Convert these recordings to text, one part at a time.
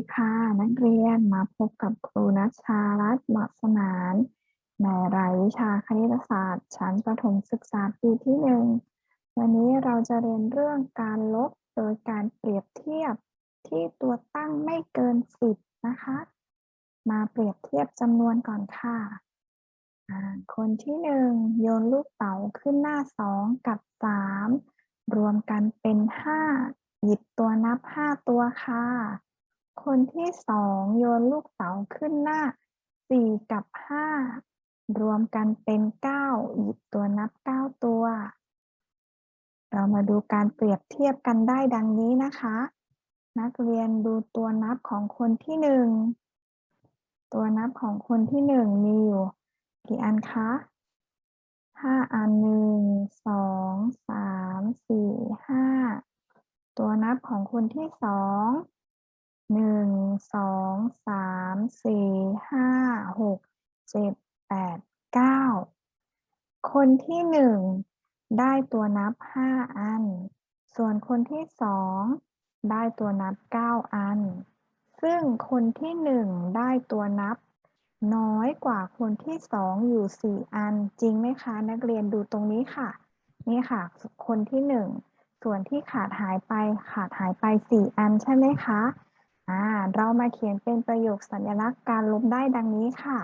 ดีค่ะ นักเรียนมาพบกับครูนัชชารัตน์เหมาะสมาน ในรายวิชาคณิตศาสตร์ ชั้นประถมศึกษาปีที่หนึ่งวันนี้เราจะเรียนเรื่องการลบโดยการเปรียบเทียบที่ตัวตั้งไม่เกินสิบนะคะ มาเปรียบเทียบจำนวนก่อนค่ะ คนที่หนึ่งโยนลูกเต๋าขึ้นหน้าสองกับสามรวมกันเป็นห้าหยิบตัวนับห้าตัวค่ะ คนที่สองโยนลูกเต๋าขึ้นหน้าสี่กับห้ารวมกันเป็นเก้าหยิบตัวนับเก้าตัว เรามาดูการเปรียบเทียบกันได้ดังนี้นะคะ นักเรียนดูตัวนับของคนที่หนึ่งตัวนับของคนที่หนึ่งมีอยู่กี่อันคะห้าอันหนึ่งสองสามสี่ห้าตัวนับของคนที่สอง หนึ่งสองสามสี่ห้าหกเจ็ดแปดเก้าคนที่หนึ่งได้ตัวนับห้าอัน ส่วนคนที่สองได้ตัวนับเก้าอัน ซึ่งคนที่หนึ่งได้ตัวนับ น้อยกว่าคนที่สองอยู่สี่อัน จริงไหมคะนักเรียนดูตรงนี้ค่ะ นี่ค่ะ คนที่หนึ่งส่วนที่ขาดหายไปขาดหายไปสี่อันใช่ไหมคะ เรามาเขียนเป็นประโยคสัญลักษณ์การลบได้ดังนี้ค่ะ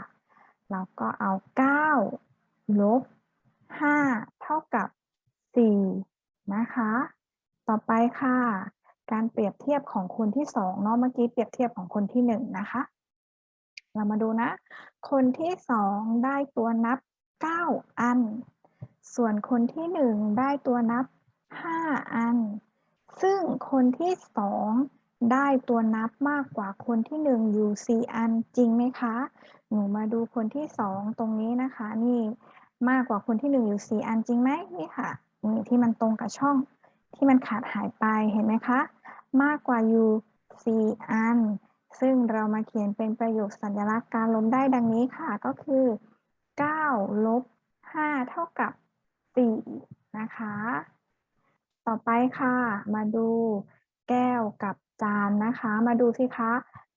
เราก็เอา 9 ลบ 5 เท่ากับ 4 นะคะ ต่อไปค่ะ การเปรียบเทียบของคนที่สองเนาะเมื่อกี้เปรียบเทียบของคนที่หนึ่งนะคะ เรามาดูนะ คนที่สองได้ตัวนับ 9 อัน ส่วนคนที่หนึ่งได้ตัวนับ 5 อัน ซึ่งคนที่สอง ได้ตัวนับมากกว่าคนที่หนึ่งอยู่สี่อันจริงไหมคะ หนูมาดูคนที่สองตรงนี้นะคะ นี่มากกว่าคนที่หนึ่งอยู่สี่อันจริงไหมนี่ค่ะนี่ที่มันตรงกับช่องที่มันขาดหายไปเห็นไหมคะ มากกว่าอยู่สี่อัน ซึ่งเรามาเขียนเป็นประโยคสัญลักษณ์การลบได้ดังนี้ค่ะก็คือ9ลบ5เท่ากับ 4 นะคะ ต่อไปค่ะ มาดูแก้วกับ จานนะคะ มาดูสิคะ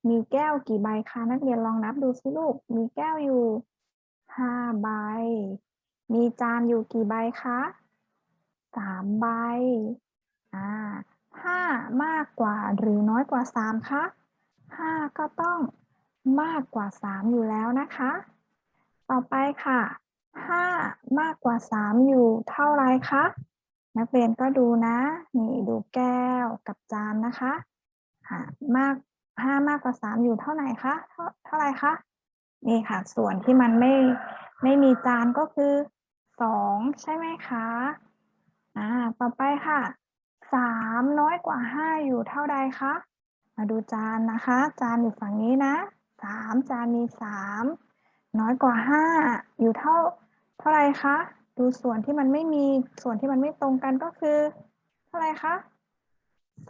มีแก้วกี่ใบคะนักเรียนลองนับดูสิลูก มีแก้วอยู่ห้าใบ มีจานอยู่กี่ใบคะสามใบ อ่าห้ามากกว่าหรือน้อยกว่าสามคะห้าก็ต้องมากกว่าสามอยู่แล้วนะคะ ต่อไปค่ะห้ามากกว่าสามอยู่เท่าไรคะนักเรียนก็ดูนะ นี่ดูแก้วกับจานนะคะ มากห้ามากกว่าสามอยู่เท่าไหร่คะเท่าเท่าไหร่คะนี่ค่ะ ส่วนที่มันไม่ไม่มีจานก็คือสองใช่ไหมคะอ่าต่อไปค่ะสามน้อยกว่าห้าอยู่เท่าใดคะมาดูจานนะคะ จานอยู่ฝั่งนี้นะสามจานมีสามน้อยกว่าห้าอยู่เท่าเท่าไรคะดูส่วนที่มันไม่มีส่วนที่มันไม่ตรงกันก็คือ เท่าไรคะ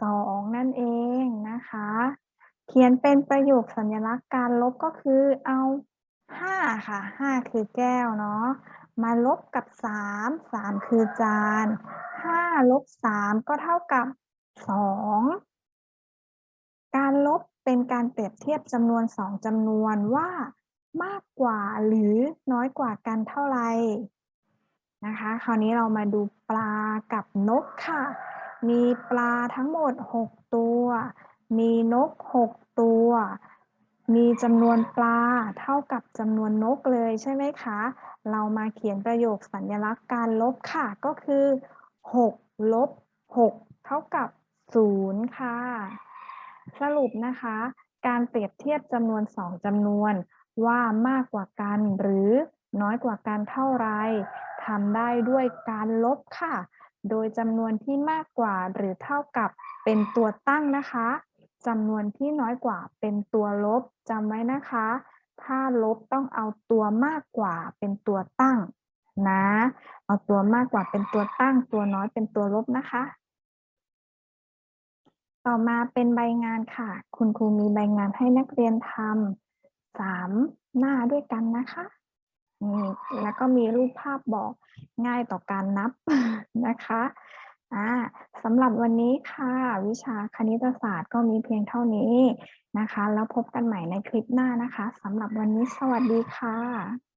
สองนั่นเองนะคะ เขียนเป็นประโยคสัญลักษณ์การลบก็คือเอาห้าค่ะห้าคือแก้วเนาะมาลบกับสามสามคือจานห้าลบสามก็เท่ากับสองการลบเป็นการเปรียบเทียบจำนวนสองจำนวนว่ามากกว่าหรือน้อยกว่ากันเท่าไหร่นะคะ คราวนี้เรามาดูปลากับนกค่ะ มีปลาทั้งหมด 6 ตัว มีนก 6 ตัว มีจำนวนปลาเท่ากับจำนวนนกเลยใช่ไหมคะ เรามาเขียนประโยคสัญลักษณ์การลบค่ะ ก็คือ6ลบ6เท่ากับ0ค่ะ สรุปนะคะ การเปรียบเทียบจำนวน 2จำนวนว่ามากกว่ากันหรือน้อยกว่ากันเท่าไรทำได้ด้วยการลบค่ะ โดยจำนวนที่มากกว่าหรือเท่ากับเป็นตัวตั้งนะคะจำนวนที่น้อยกว่าเป็นตัวลบจำไว้นะคะ ถ้าลบต้องเอาตัวมากกว่าเป็นตัวตั้งนะ เอาตัวมากกว่าเป็นตัวตั้ง ตัวน้อยเป็นตัวลบนะคะ ต่อมาเป็นใบงานค่ะ คุณครูมีใบงานให้นักเรียนทำสามหน้าด้วยกันนะคะ แล้วก็มีรูปภาพบอกง่ายต่อการนับนะคะอ่าสำหรับวันนี้ค่ะ วิชาคณิตศาสตร์ก็มีเพียงเท่านี้นะคะ แล้วพบกันใหม่ในคลิปหน้านะคะสำหรับวันนี้สวัสดีค่ะ